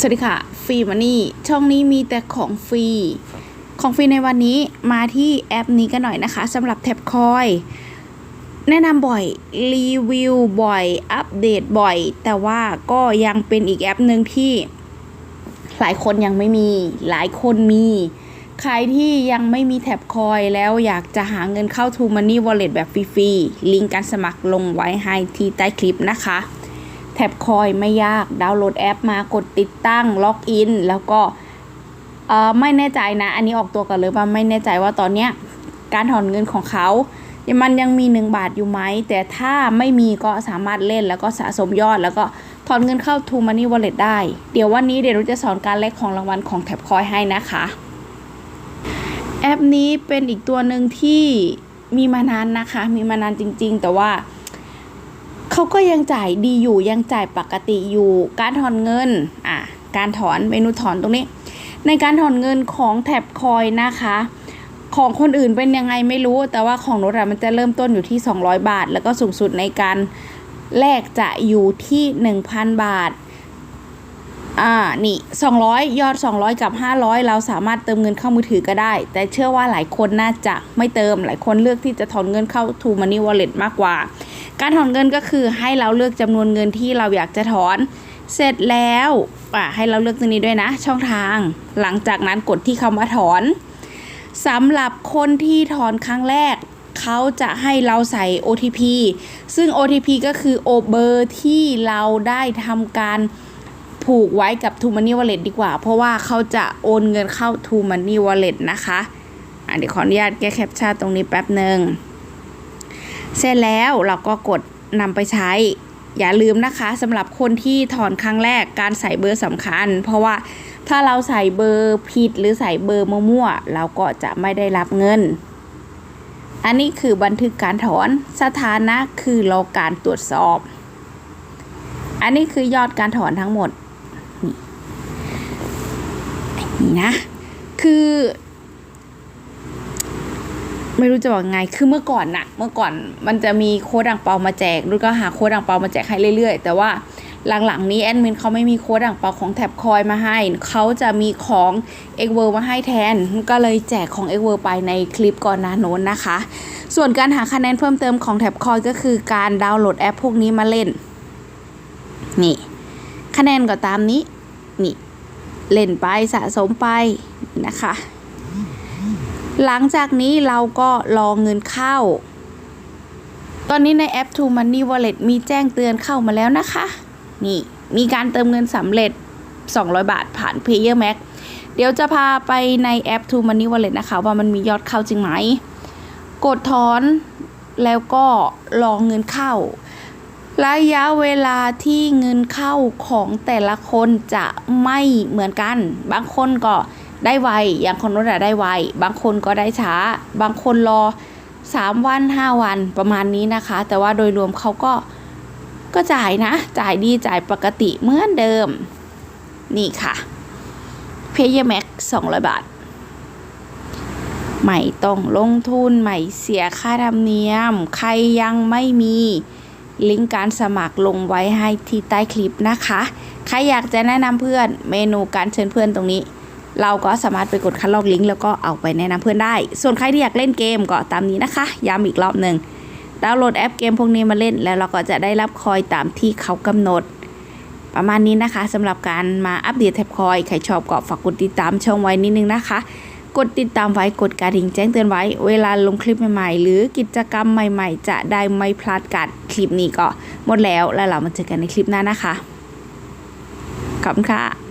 สวัสดีค่ะฟรีมันนี่ช่องนี้มีแต่ของฟรี ของฟรีในวันนี้มาที่แอปนี้กันหน่อยนะคะสำหรับแท็บคอย แนะนำบ่อย รีวิวบ่อย อัปเดตบ่อย แต่ว่าก็ยังเป็นอีกแอปหนึ่งที่ หลายคนยังไม่มี หลายคนมี ใครที่ยังไม่มีแท็บคอยแล้วอยากจะหาเงินเข้า t ูมันนี่วอลเล็ตแบบฟรีๆลิงก์การสมัครลงไว้ให้ที่ใต้คลิปนะคะ แท็บคอยไม่ยาก ดาวน์โหลดแอปมากดติดตั้ง ล็อกอิน แล้วก็ไม่แน่ใจนะ อันนี้ออกตัวกันเลยว่าไม่แน่ใจว่าตอนเนี้ยการถอนเงินของเขามันยังมี 1 บาทอยู่ไหม แต่ถ้าไม่มีก็สามารถเล่นแล้วก็สะสมยอด แล้วก็ถอนเงินเข้า True Money Wallet ได้ เดี๋ยววันนี้เดี๋ยวเราจะสอนการแลกของรางวัลของแท็บคอยให้นะคะ แอปนี้เป็นอีกตัวหนึ่งที่มีมานานนะคะ มีมานานจริง ๆ แต่ว่า เขาก็ยังจ่ายดีอยู่ยังจ่ายปกติอยู่ การถอนเงินอะการถอนเมนูถอนตรงนี้ ในการถอนเงินของแท็บคอยนะคะ ของคนอื่นเป็นยังไงไม่รู้ แต่ว่าของรถอะมันจะเริ่มต้นอยู่ที่ 200 บาท แล้วก็สูงสุดในการแลกจะอยู่ที่ 1,000 บาทอ่า นี่ 200 ยอด 200 กับ 500 เราสามารถเติมเงินเข้ามือถือก็ได้ แต่เชื่อว่าหลายคนน่าจะไม่เติม หลายคนเลือกที่จะถอนเงินเข้า True Money Wallet มากกว่า การถอนเงินก็คือให้เราเลือกจำนวนเงินที่เราอยากจะถอน เสร็จแล้วอะให้เราเลือกตรงนี้ด้วยนะ ช่องทาง หลังจากนั้นกดที่คำว่าถอนสำหรับคนที่ถอนครั้งแรก เขาจะให้เราใส่ OTP ซึ่ง OTP ก็คือโอเบอร์ที่เราได้ทำการผูกไว้กับ True Money Wallet ดีกว่า เพราะว่าเขาจะโอนเงินเข้า True Money Wallet นะคะ อะเดี๋ยวขออนุญาตแก้แคปชั่นตรงนี้แป๊บหนึ่ง เสร็จแล้วเราก็กดนำไปใช้ อย่าลืมนะคะสำหรับคนที่ถอนครั้งแรกการใส่เบอร์สำคัญ เพราะว่าถ้าเราใส่เบอร์ผิดหรือใส่เบอร์มั่วๆเราก็จะไม่ได้รับเงิน อันนี้คือบันทึกการถอนสถานะคือรอการตรวจสอบ อันนี้คือยอดการถอนทั้งหมดนี่นี่นะคือ ไม่รู้จะบอกไง คือเมื่อก่อนน่ะเมื่อก่อนมันจะมีโค้ดอ่างเปามาแจกแล้วก็หาโค้ดอ่างเปามาแจกให้เรื่อยๆ แต่ว่าหลังๆนี้แอดมินเขาไม่มีโค้ดอ่างเปาของแท็บคอยมาให้ เขาจะมีของ x w o r มาให้แทน ก็เลยแจกของ x w o r ไปในคลิปก่อนหน้าโน้นนะคะ ส่วนการหาคะแนนเพิ่มเติมของแท็บคอยก็คือการดาวน์โหลดแอปพวกนี้มาเล่น นี่ คะแนนก็ตามนี้ นี่ เล่นไปสะสมไปนะคะ หลังจากนี้เราก็รอเงินเข้า ตอนนี้ในแอป True Money Wallet มีแจ้งเตือนเข้ามาแล้วนะคะ นี่มีการเติมเงินสำเร็จ 200 บาทผ่าน Payer Max เดี๋ยวจะพาไปในแอป True Money Wallet นะคะ ว่ามันมียอดเข้าจริงไหม กดถอนแล้วก็รอเงินเข้า ระยะเวลาที่เงินเข้าของแต่ละคนจะไม่เหมือนกัน บางคนก็ ได้ไว อย่างคนนู้นอะได้ไว บางคนก็ได้ช้า บางคนรอ 3 วัน 5 วันประมาณนี้นะคะ แต่ว่าโดยรวมเขาก็ก็จ่ายนะ จ่ายดีจ่ายปกติเหมือนเดิม นี่ค่ะ p a y e r Max 200 บาทไม่ต้องลงทุนไม่เสียค่าธรรมเนียม ใครยังไม่มีลิงก์การสมัครลงไว้ให้ที่ใต้คลิปนะคะ ใครอยากจะแนะนำเพื่อนเมนูการเชิญเพื่อนตรงนี้ เราก็สามารถไปกดคัดลอกลิงก์แล้วก็เอาไปแนะนำเพื่อนได้ ส่วนใครที่อยากเล่นเกมก็ตามนี้นะคะ ย้ำอีกรอบหนึ่งดาวน์โหลดแอปเกมพวกนี้มาเล่น แล้วเราก็จะได้รับคอยตามที่เขากำหนด ประมาณนี้นะคะสำหรับการมาอัปเดตแท็บคอยใครชอบก็ฝากกดติดตามช่องไว้นิดนึงนะคะ กดติดตามไว้กดกระดิ่งแจ้งเตือนไว้ เวลาลงคลิปใหม่ๆ หรือกิจกรรมใหม่ ๆ จะได้ไม่พลาดกัดคลิปนี้ก็หมดแล้วแล้วเรามาเจอกันในคลิปหน้านะคะขอบคุณค่ะ